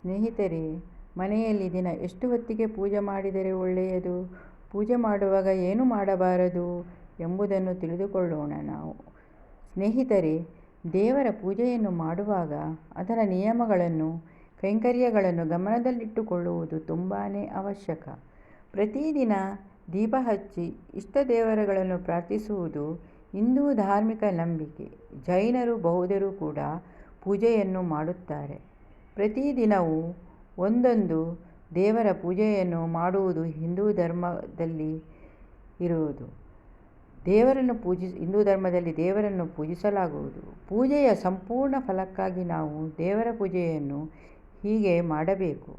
ಸ್ನೇಹಿತರೆ, ಮನೆಯಲ್ಲಿ ದಿನ ಎಷ್ಟು ಹೊತ್ತಿಗೆ ಪೂಜೆ ಮಾಡಿದರೆ ಒಳ್ಳೆಯದು? ಪೂಜೆ ಮಾಡುವಾಗ ಏನು ಮಾಡಬಾರದು ಎಂಬುದನ್ನು ತಿಳಿದುಕೊಳ್ಳೋಣ ನಾವು. ಸ್ನೇಹಿತರೆ, ದೇವರ ಪೂಜೆಯನ್ನು ಮಾಡುವಾಗ ಅದರ ನಿಯಮಗಳನ್ನು, ಕೈಂಕರ್ಯಗಳನ್ನು ಗಮನದಲ್ಲಿಟ್ಟುಕೊಳ್ಳುವುದು ತುಂಬಾ ಅವಶ್ಯಕ. ಪ್ರತಿದಿನ ದೀಪ ಹಚ್ಚಿ ಇಷ್ಟ ದೇವರುಗಳನ್ನು ಪ್ರಾರ್ಥಿಸುವುದು ಹಿಂದೂ ಧಾರ್ಮಿಕ ನಂಬಿಕೆ. ಜೈನರು, ಬೌದ್ಧರು ಕೂಡ ಪೂಜೆಯನ್ನು ಮಾಡುತ್ತಾರೆ. ಪ್ರತಿದಿನವೂ ಒಂದೊಂದು ದೇವರ ಪೂಜೆಯನ್ನು ಮಾಡುವುದು ಹಿಂದೂ ಧರ್ಮದಲ್ಲಿ ಇರುವುದು. ದೇವರನ್ನು ಪೂಜಿಸ ಹಿಂದೂ ಧರ್ಮದಲ್ಲಿ ದೇವರನ್ನು ಪೂಜಿಸಲಾಗುವುದು. ಪೂಜೆಯ ಸಂಪೂರ್ಣ ಫಲಕ್ಕಾಗಿ ನಾವು ದೇವರ ಪೂಜೆಯನ್ನು ಹೀಗೆ ಮಾಡಬೇಕು.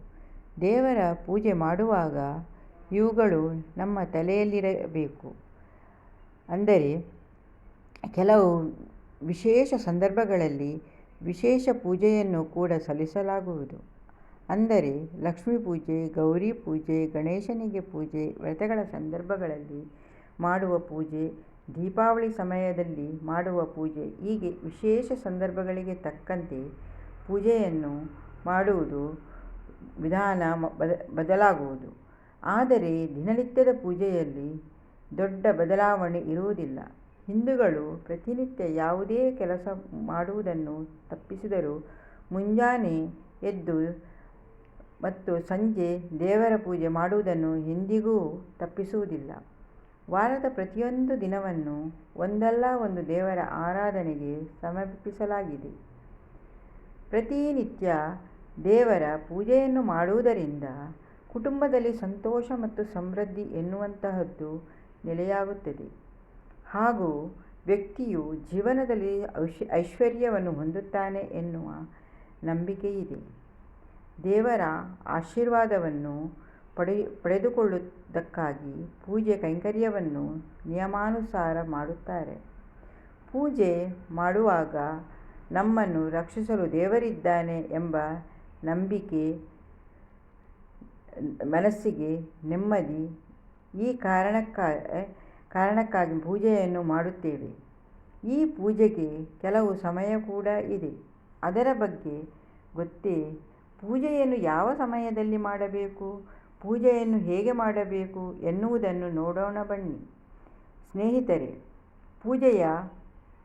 ದೇವರ ಪೂಜೆ ಮಾಡುವಾಗ ಇವುಗಳು ನಮ್ಮ ತಲೆಯಲ್ಲಿರಬೇಕು. ಅಂದರೆ ಕೆಲವು ವಿಶೇಷ ಸಂದರ್ಭಗಳಲ್ಲಿ ವಿಶೇಷ ಪೂಜೆಯನ್ನು ಕೂಡ ಸಲ್ಲಿಸಲಾಗುವುದು. ಅಂದರೆ ಲಕ್ಷ್ಮೀ ಪೂಜೆ, ಗೌರಿ ಪೂಜೆ, ಗಣೇಶನಿಗೆ ಪೂಜೆ, ವ್ರತಗಳ ಸಂದರ್ಭಗಳಲ್ಲಿ ಮಾಡುವ ಪೂಜೆ, ದೀಪಾವಳಿ ಸಮಯದಲ್ಲಿ ಮಾಡುವ ಪೂಜೆ, ಹೀಗೆ ವಿಶೇಷ ಸಂದರ್ಭಗಳಿಗೆ ತಕ್ಕಂತೆ ಪೂಜೆಯನ್ನು ಮಾಡುವುದು ವಿಧಾನ ಬದಲಾಗುವುದು. ಆದರೆ ದಿನನಿತ್ಯದ ಪೂಜೆಯಲ್ಲಿ ದೊಡ್ಡ ಬದಲಾವಣೆ ಇರುವುದಿಲ್ಲ. ಹಿಂದೂಗಳು ಪ್ರತಿನಿತ್ಯ ಯಾವುದೇ ಕೆಲಸ ಮಾಡುವುದನ್ನು ತಪ್ಪಿಸಿದರೂ ಮುಂಜಾನೆ ಎದ್ದು ಮತ್ತು ಸಂಜೆ ದೇವರ ಪೂಜೆ ಮಾಡುವುದನ್ನು ಎಂದಿಗೂ ತಪ್ಪಿಸುವುದಿಲ್ಲ. ವಾರದ ಪ್ರತಿಯೊಂದು ದಿನವನ್ನು ಒಂದಲ್ಲ ಒಂದು ದೇವರ ಆರಾಧನೆಗೆ ಸಮರ್ಪಿಸಲಾಗಿದೆ. ಪ್ರತಿನಿತ್ಯ ದೇವರ ಪೂಜೆಯನ್ನು ಮಾಡುವುದರಿಂದ ಕುಟುಂಬದಲ್ಲಿ ಸಂತೋಷ ಮತ್ತು ಸಮೃದ್ಧಿ ಎನ್ನುವಂತಹದ್ದು ನೆಲೆಯಾಗುತ್ತದೆ. ಹಾಗೂ ವ್ಯಕ್ತಿಯು ಜೀವನದಲ್ಲಿ ಐಶ್ವರ್ಯವನ್ನು ಹೊಂದುತ್ತಾನೆ ಎನ್ನುವ ನಂಬಿಕೆಯಿದೆ. ದೇವರ ಆಶೀರ್ವಾದವನ್ನು ಪಡೆ, ಪಡೆದುಕೊಳ್ಳುವುದಕ್ಕಾಗಿ ಪೂಜೆ ಕೈಂಕರ್ಯವನ್ನು ನಿಯಮಾನುಸಾರ ಮಾಡುತ್ತಾರೆ. ಪೂಜೆ ಮಾಡುವಾಗ ನಮ್ಮನ್ನು ರಕ್ಷಿಸಲು ದೇವರಿದ್ದಾನೆ ಎಂಬ ನಂಬಿಕೆ ಮನಸ್ಸಿಗೆ ನೆಮ್ಮದಿ ಈ ಕಾರಣಕ್ಕಾಗಿ ಪೂಜೆಯನ್ನು ಮಾಡುತ್ತೇವೆ. ಈ ಪೂಜೆಗೆ ಕೆಲವು ಸಮಯ ಕೂಡ ಇದೆ. ಅದರ ಬಗ್ಗೆ ಗೊತ್ತೇ? ಪೂಜೆಯನ್ನು ಯಾವ ಸಮಯದಲ್ಲಿ ಮಾಡಬೇಕು? ಪೂಜೆಯನ್ನು ಹೇಗೆ ಮಾಡಬೇಕು ಎನ್ನುವುದನ್ನು ನೋಡೋಣ ಬನ್ನಿ. ಸ್ನೇಹಿತರೆ, ಪೂಜೆಯ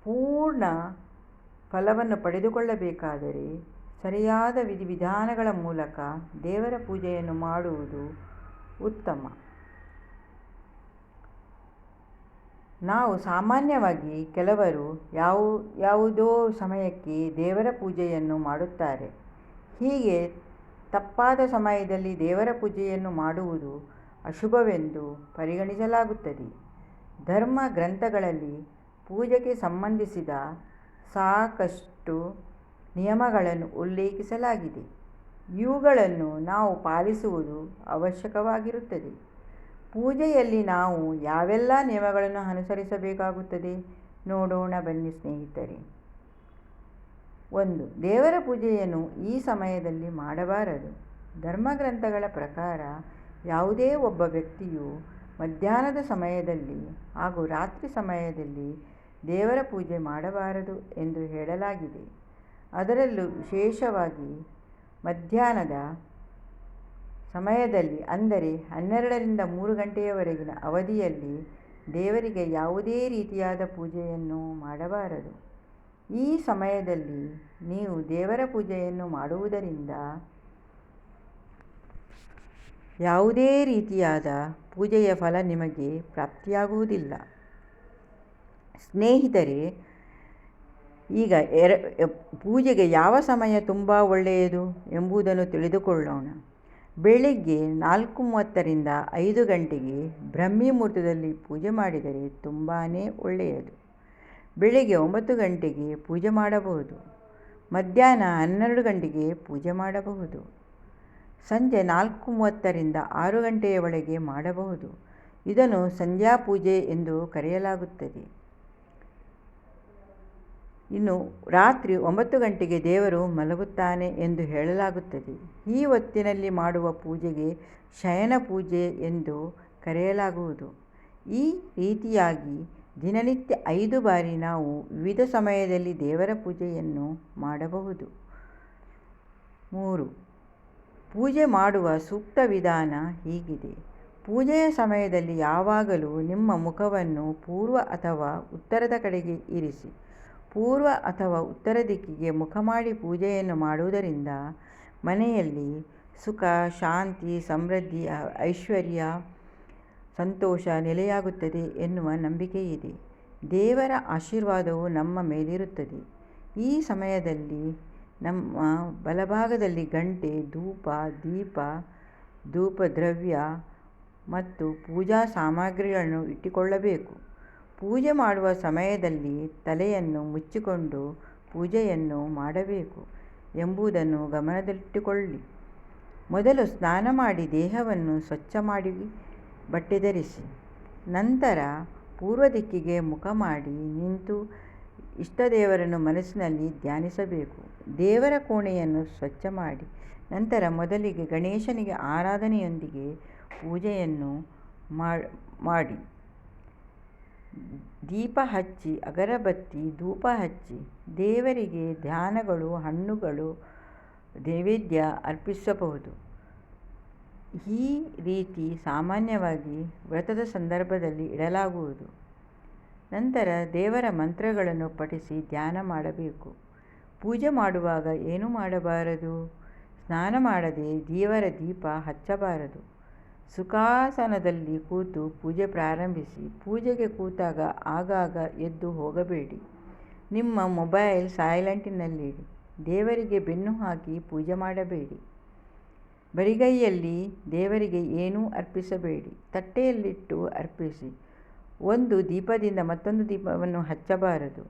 ಪೂರ್ಣ ಫಲವನ್ನು ಪಡೆದುಕೊಳ್ಳಬೇಕಾದರೆ ಸರಿಯಾದ ವಿಧಿವಿಧಾನಗಳ ಮೂಲಕ ದೇವರ ಪೂಜೆಯನ್ನು ಮಾಡುವುದು ಉತ್ತಮ. ನಾವು ಸಾಮಾನ್ಯವಾಗಿ ಕೆಲವರು ಯಾವ, ಯಾವುದೋ ಸಮಯಕ್ಕೆ ದೇವರ ಪೂಜೆಯನ್ನು ಮಾಡುತ್ತಾರೆ. ಹೀಗೆ ತಪ್ಪಾದ ಸಮಯದಲ್ಲಿ ದೇವರ ಪೂಜೆಯನ್ನು ಮಾಡುವುದು ಅಶುಭವೆಂದು ಪರಿಗಣಿಸಲಾಗುತ್ತದೆ. ಧರ್ಮ ಗ್ರಂಥಗಳಲ್ಲಿ ಪೂಜೆಗೆ ಸಂಬಂಧಿಸಿದ ಸಾಕಷ್ಟು ನಿಯಮಗಳನ್ನು ಉಲ್ಲೇಖಿಸಲಾಗಿದೆ. ಇವುಗಳನ್ನು ನಾವು ಪಾಲಿಸುವುದು ಅವಶ್ಯಕವಾಗಿರುತ್ತದೆ. ಪೂಜೆಯಲ್ಲಿ ನಾವು ಯಾವೆಲ್ಲ ನಿಯಮಗಳನ್ನು ಅನುಸರಿಸಬೇಕಾಗುತ್ತದೆ? ನೋಡೋಣ ಬನ್ನಿ ಸ್ನೇಹಿತರೆ. ಒಂದು, ದೇವರ ಪೂಜೆಯನ್ನು ಈ ಸಮಯದಲ್ಲಿ ಮಾಡಬಾರದು. ಧರ್ಮಗ್ರಂಥಗಳ ಪ್ರಕಾರ ಯಾವುದೇ ಒಬ್ಬ ವ್ಯಕ್ತಿಯು ಮಧ್ಯಾಹ್ನದ ಸಮಯದಲ್ಲಿ ಹಾಗೂ ರಾತ್ರಿ ಸಮಯದಲ್ಲಿ ದೇವರ ಪೂಜೆ ಮಾಡಬಾರದು ಎಂದು ಹೇಳಲಾಗಿದೆ. ಅದರಲ್ಲೂ ವಿಶೇಷವಾಗಿ ಮಧ್ಯಾಹ್ನದ ಸಮಯದಲ್ಲಿ, ಅಂದರೆ ಹನ್ನೆರಡರಿಂದ ಮೂರು ಗಂಟೆಯವರೆಗಿನ ಅವಧಿಯಲ್ಲಿ ದೇವರಿಗೆ ಯಾವುದೇ ರೀತಿಯಾದ ಪೂಜೆಯನ್ನು ಮಾಡಬಾರದು. ಈ ಸಮಯದಲ್ಲಿ ನೀವು ದೇವರ ಪೂಜೆಯನ್ನು ಮಾಡುವುದರಿಂದ ಯಾವುದೇ ರೀತಿಯಾದ ಪೂಜೆಯ ಫಲ ನಿಮಗೆ ಪ್ರಾಪ್ತಿಯಾಗುವುದಿಲ್ಲ. ಸ್ನೇಹಿತರೆ, ಈಗ ಎರ, ಪೂಜೆಗೆ ಯಾವ ಸಮಯ ತುಂಬ ಒಳ್ಳೆಯದು ಎಂಬುದನ್ನು ತಿಳಿದುಕೊಳ್ಳೋಣ. ಬೆಳಿಗ್ಗೆ ನಾಲ್ಕು ಮೂವತ್ತರಿಂದ ಐದು ಗಂಟೆಗೆ ಬ್ರಹ್ಮಿ ಮುಹೂರ್ತದಲ್ಲಿ ಪೂಜೆ ಮಾಡಿದರೆ ತುಂಬಾ ಒಳ್ಳೆಯದು. ಬೆಳಿಗ್ಗೆ ಒಂಬತ್ತು ಗಂಟೆಗೆ ಪೂಜೆ ಮಾಡಬಹುದು. ಮಧ್ಯಾಹ್ನ ಹನ್ನೆರಡು ಗಂಟೆಗೆ ಪೂಜೆ ಮಾಡಬಹುದು. ಸಂಜೆ ನಾಲ್ಕು ಮೂವತ್ತರಿಂದ ಆರು ಗಂಟೆಯ ಒಳಗೆ ಮಾಡಬಹುದು. ಇದನ್ನು ಸಂಧ್ಯಾ ಪೂಜೆ ಎಂದು ಕರೆಯಲಾಗುತ್ತದೆ. ಇನ್ನು ರಾತ್ರಿ ಒಂಬತ್ತು ಗಂಟೆಗೆ ದೇವರು ಮಲಗುತ್ತಾನೆ ಎಂದು ಹೇಳಲಾಗುತ್ತದೆ. ಈ ಹೊತ್ತಿನಲ್ಲಿ ಮಾಡುವ ಪೂಜೆಗೆ ಶಯನ ಪೂಜೆ ಎಂದು ಕರೆಯಲಾಗುವುದು. ಈ ರೀತಿಯಾಗಿ ದಿನನಿತ್ಯ ಐದು ಬಾರಿ ನಾವು ವಿವಿಧ ಸಮಯದಲ್ಲಿ ದೇವರ ಪೂಜೆಯನ್ನು ಮಾಡಬಹುದು. ಮೂರು, ಪೂಜೆ ಮಾಡುವ ಸೂಕ್ತ ವಿಧಾನ ಹೀಗಿದೆ. ಪೂಜೆಯ ಸಮಯದಲ್ಲಿ ಯಾವಾಗಲೂ ನಿಮ್ಮ ಮುಖವನ್ನು ಪೂರ್ವ ಅಥವಾ ಉತ್ತರದ ಕಡೆಗೆ ಇರಿಸಿ. ಪೂರ್ವ ಅಥವಾ ಉತ್ತರ ದಿಕ್ಕಿಗೆ ಮುಖ ಮಾಡಿ ಪೂಜೆಯನ್ನು ಮಾಡುವುದರಿಂದ ಮನೆಯಲ್ಲಿ ಸುಖ, ಶಾಂತಿ, ಸಮೃದ್ಧಿ, ಐಶ್ವರ್ಯ, ಸಂತೋಷ ನೆಲೆಯಾಗುತ್ತದೆ ಎನ್ನುವ ನಂಬಿಕೆಯಿದೆ. ದೇವರ ಆಶೀರ್ವಾದವು ನಮ್ಮ ಮೇಲಿರುತ್ತದೆ. ಈ ಸಮಯದಲ್ಲಿ ನಮ್ಮ ಬಲಭಾಗದಲ್ಲಿ ಗಂಟೆ, ಧೂಪ, ದೀಪ, ಧೂಪದ್ರವ್ಯ ಮತ್ತು ಪೂಜಾ ಸಾಮಗ್ರಿಗಳನ್ನು ಇಟ್ಟುಕೊಳ್ಳಬೇಕು. ಪೂಜೆ ಮಾಡುವ ಸಮಯದಲ್ಲಿ ತಲೆಯನ್ನು ಮುಚ್ಚಿಕೊಂಡು ಪೂಜೆಯನ್ನು ಮಾಡಬೇಕು ಎಂಬುದನ್ನು ಗಮನದಲ್ಲಿಟ್ಟುಕೊಳ್ಳಿ. ಮೊದಲು ಸ್ನಾನ ಮಾಡಿ ದೇಹವನ್ನು ಸ್ವಚ್ಛ ಮಾಡಿ ಬಟ್ಟೆ ಧರಿಸಿ. ನಂತರ ಪೂರ್ವ ದಿಕ್ಕಿಗೆ ಮುಖ ಮಾಡಿ ನಿಂತು ಇಷ್ಟದೇವರನ್ನು ಮನಸ್ಸಿನಲ್ಲಿ ಧ್ಯಾನಿಸಬೇಕು. ದೇವರ ಕೋಣೆಯನ್ನು ಸ್ವಚ್ಛ ಮಾಡಿ. ನಂತರ ಮೊದಲಿಗೆ ಗಣೇಶನಿಗೆ ಆರಾಧನೆಯೊಂದಿಗೆ ಪೂಜೆಯನ್ನು ಮಾಡಿ. ದೀಪ ಹಚ್ಚಿ, ಅಗರಬತ್ತಿ, ಧೂಪ ಹಚ್ಚಿ, ದೇವರಿಗೆ ಧ್ಯಾನಗಳು, ಹಣ್ಣುಗಳು, ನೈವೇದ್ಯ ಅರ್ಪಿಸಬಹುದು. ಈ ರೀತಿ ಸಾಮಾನ್ಯವಾಗಿ ವ್ರತದ ಸಂದರ್ಭದಲ್ಲಿ ಇಡಲಾಗುವುದು. ನಂತರ ದೇವರ ಮಂತ್ರಗಳನ್ನು ಪಠಿಸಿ ಧ್ಯಾನ ಮಾಡಬೇಕು. ಪೂಜೆ ಮಾಡುವಾಗ ಏನು ಮಾಡಬಾರದು? ಸ್ನಾನ ಮಾಡದೆ ದೇವರ ದೀಪ ಹಚ್ಚಬಾರದು. ಸುಖಾಸನದಲ್ಲಿ ಕೂತು ಪೂಜೆ ಪ್ರಾರಂಭಿಸಿ ಪೂಜೆಗೆ ಕೂತಾಗ ಆಗಾಗ ಎದ್ದು ಹೋಗಬೇಡಿ. ನಿಮ್ಮ ಮೊಬೈಲ್ ಸೈಲೆಂಟಿನಲ್ಲಿಡಿ. ದೇವರಿಗೆ ಬೆನ್ನು ಹಾಕಿ ಪೂಜೆ ಮಾಡಬೇಡಿ. ಬರಿಗೈಯಲ್ಲಿ ದೇವರಿಗೆ ಏನೂ ಅರ್ಪಿಸಬೇಡಿ. ತಟ್ಟೆಯಲ್ಲಿಟ್ಟು ಅರ್ಪಿಸಿ. ಒಂದು ದೀಪದಿಂದ ಮತ್ತೊಂದು ದೀಪವನ್ನು ಹಚ್ಚಬಾರದು.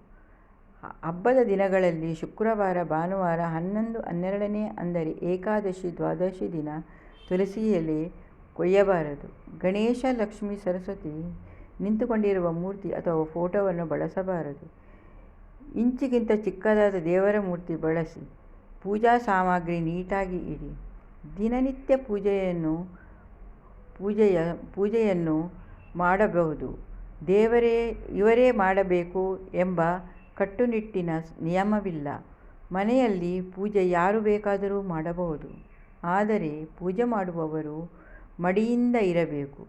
ಹಬ್ಬದ ದಿನಗಳಲ್ಲಿ ಶುಕ್ರವಾರ, ಭಾನುವಾರ ಹನ್ನೊಂದು ಹನ್ನೆರಡನೇ ಅಂದರೆ ಏಕಾದಶಿ ದ್ವಾದಶಿ ದಿನ ತುಳಸಿ ಎಲೆ ಕೊಯ್ಯಬಾರದು. ಗಣೇಶ, ಲಕ್ಷ್ಮಿ, ಸರಸ್ವತಿ ನಿಂತುಕೊಂಡಿರುವ ಮೂರ್ತಿ ಅಥವಾ ಫೋಟೋವನ್ನು ಬಳಸಬಾರದು. ಇಂಚಿಗಿಂತ ಚಿಕ್ಕದಾದ ದೇವರ ಮೂರ್ತಿ ಬಳಸಿ. ಪೂಜಾ ಸಾಮಗ್ರಿ ನೀಟಾಗಿ ಇಡಿ. ದಿನನಿತ್ಯ ಪೂಜೆಯನ್ನು, ಪೂಜೆಯ, ಪೂಜೆಯನ್ನು ಮಾಡಬಹುದು. ದೇವರೇ, ಇವರೇ ಮಾಡಬೇಕು ಎಂಬ ಕಟ್ಟುನಿಟ್ಟಿನ ನಿಯಮವಿಲ್ಲ. ಮನೆಯಲ್ಲಿ ಪೂಜೆ ಯಾರು ಬೇಕಾದರೂ ಮಾಡಬಹುದು. ಆದರೆ ಪೂಜೆ ಮಾಡುವವರು ಮಡಿಯಿಂದ ಇರಬೇಕು.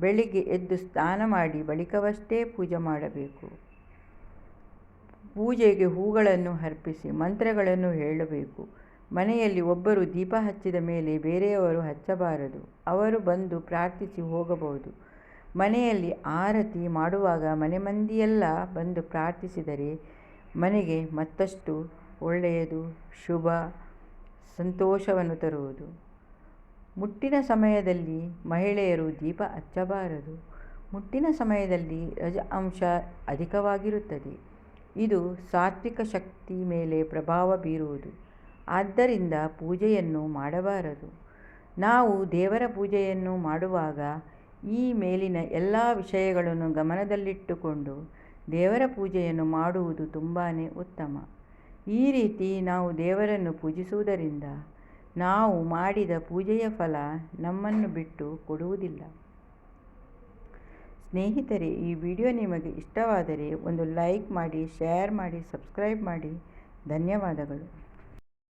ಬೆಳಿಗ್ಗೆ ಎದ್ದು ಸ್ನಾನ ಮಾಡಿ ಬಳಿಕವಷ್ಟೇ ಪೂಜೆ ಮಾಡಬೇಕು. ಪೂಜೆಗೆ ಹೂಗಳನ್ನು ಅರ್ಪಿಸಿ ಮಂತ್ರಗಳನ್ನು ಹೇಳಬೇಕು. ಮನೆಯಲ್ಲಿ ಒಬ್ಬರು ದೀಪ ಹಚ್ಚಿದ ಮೇಲೆ ಬೇರೆಯವರು ಹಚ್ಚಬಾರದು. ಅವರು ಬಂದು ಪ್ರಾರ್ಥಿಸಿ ಹೋಗಬಹುದು. ಮನೆಯಲ್ಲಿ ಆರತಿ ಮಾಡುವಾಗ ಮನೆ ಮಂದಿಯೆಲ್ಲ ಬಂದು ಪ್ರಾರ್ಥಿಸಿದರೆ ಮನೆಗೆ ಮತ್ತಷ್ಟು ಒಳ್ಳೆಯದು, ಶುಭ, ಸಂತೋಷವನ್ನು ತರುವುದು. ಮುಟ್ಟಿನ ಸಮಯದಲ್ಲಿ ಮಹಿಳೆಯರು ದೀಪ ಹಚ್ಚಬಾರದು. ಮುಟ್ಟಿನ ಸಮಯದಲ್ಲಿ ರಜ ಅಂಶ ಅಧಿಕವಾಗಿರುತ್ತದೆ. ಇದು ಸಾತ್ವಿಕ ಶಕ್ತಿ ಮೇಲೆ ಪ್ರಭಾವ ಬೀರುವುದು. ಆದ್ದರಿಂದ ಪೂಜೆಯನ್ನು ಮಾಡಬಾರದು. ನಾವು ದೇವರ ಪೂಜೆಯನ್ನು ಮಾಡುವಾಗ ಈ ಮೇಲಿನ ಎಲ್ಲ ವಿಷಯಗಳನ್ನು ಗಮನದಲ್ಲಿಟ್ಟುಕೊಂಡು ದೇವರ ಪೂಜೆಯನ್ನು ಮಾಡುವುದು ತುಂಬಾ ಉತ್ತಮ. ಈ ರೀತಿ ನಾವು ದೇವರನ್ನು ಪೂಜಿಸುವುದರಿಂದ ನಾವು ಮಾಡಿದ ಪೂಜೆಯ ಫಲ ನಮ್ಮನ್ನು ಬಿಟ್ಟು ಕೊಡುವುದಿಲ್ಲ. ಸ್ನೇಹಿತರೆ, ಈ ವಿಡಿಯೋ ನಿಮಗೆ ಇಷ್ಟವಾದರೆ ಒಂದು ಲೈಕ್ ಮಾಡಿ, ಶೇರ್ ಮಾಡಿ, ಸಬ್ಸ್ಕ್ರೈಬ್ ಮಾಡಿ. ಧನ್ಯವಾದಗಳು.